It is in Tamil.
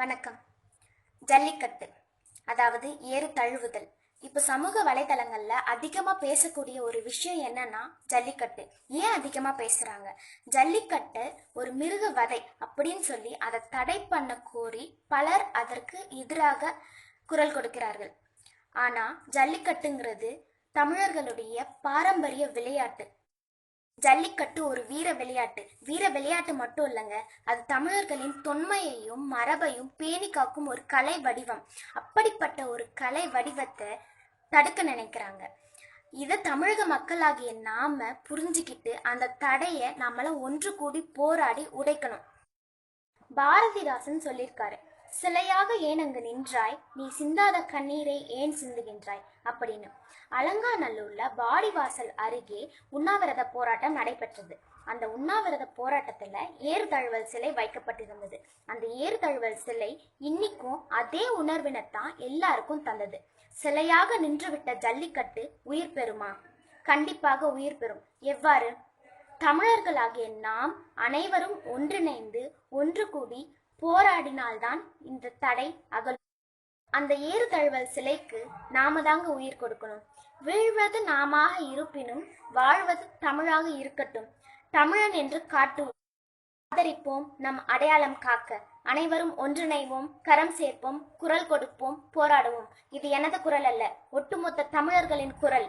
வணக்கம். ஜல்லிக்கட்டு அதாவது ஏறு தழுவுதல். இப்போ சமூக வலைதளங்கள்ல அதிகமா பேசக்கூடிய ஒரு விஷயம் என்னன்னா ஜல்லிக்கட்டு. ஏன் அதிகமா பேசுறாங்க? ஜல்லிக்கட்டு ஒரு மிருக வதை அப்படின்னு சொல்லி அதை தடை பண்ண கோரி பலர் அதற்கு எதிராக குரல் கொடுக்கிறார்கள். ஆனா ஜல்லிக்கட்டுங்கிறது தமிழர்களுடைய பாரம்பரிய விளையாட்டு. ஜல்லிக்கட்டு ஒரு வீர விளையாட்டு. வீர விளையாட்டு மட்டும் இல்லைங்க. அது தமிழர்களின் தொன்மையையும் மரபையும் பேணி காக்கும் ஒரு கலை வடிவம். அப்படிப்பட்ட ஒரு கலை வடிவத்தை தடுக்க நினைக்கிறாங்க. இதை தமிழக மக்களாகிய நாம புரிஞ்சுக்கிட்டு அந்த தடையை நம்மள ஒன்று கூடி போராடி உடைக்கணும். பாரதிதாசன் சொல்லியிருக்காரு. சிலையாக ஏன் அங்கு நின்றாய்? நீ சிந்தாத கண்ணீரை ஏன் சிந்துகின்றாய்? அப்படின்னு. அலங்காநல்லூர்ல வாடிவாசல் அருகே உண்ணாவிரத போராட்டம் நடைபெற்றது. அந்த உண்ணாவிரத போராட்டத்துல ஏறு தழுவல் சிலை வைக்கப்பட்டிருந்தது. அந்த ஏறு தழுவல் சிலை இன்னிக்கும் அதே உணர்வினைத்தான் எல்லாருக்கும் தந்தது. சிலையாக நின்றுவிட்ட ஜல்லிக்கட்டு உயிர் பெறுமா? கண்டிப்பாக உயிர் பெறும். எவ்வாறு? தமிழர்களாகிய நாம் அனைவரும் ஒன்றிணைந்து ஒன்று கூடி போராடினால்தான் இந்த தடை அகலும். அந்த ஏறு தழுவல் சிலைக்கு நாம தாங்க உயிர் கொடுக்கணும். வீழ்வது நாமாக இருப்பினும் வாழ்வது தமிழாக இருக்கட்டும். தமிழன் என்று காட்டுவோம் ஆதரிப்போம் நம் அடையாளம் காக்க. அனைவரும் ஒன்றிணைவோம் கரம் சேர்ப்போம் குரல் கொடுப்போம் போராடுவோம். இது எனது குரல் அல்ல ஒட்டுமொத்த தமிழர்களின் குரல்.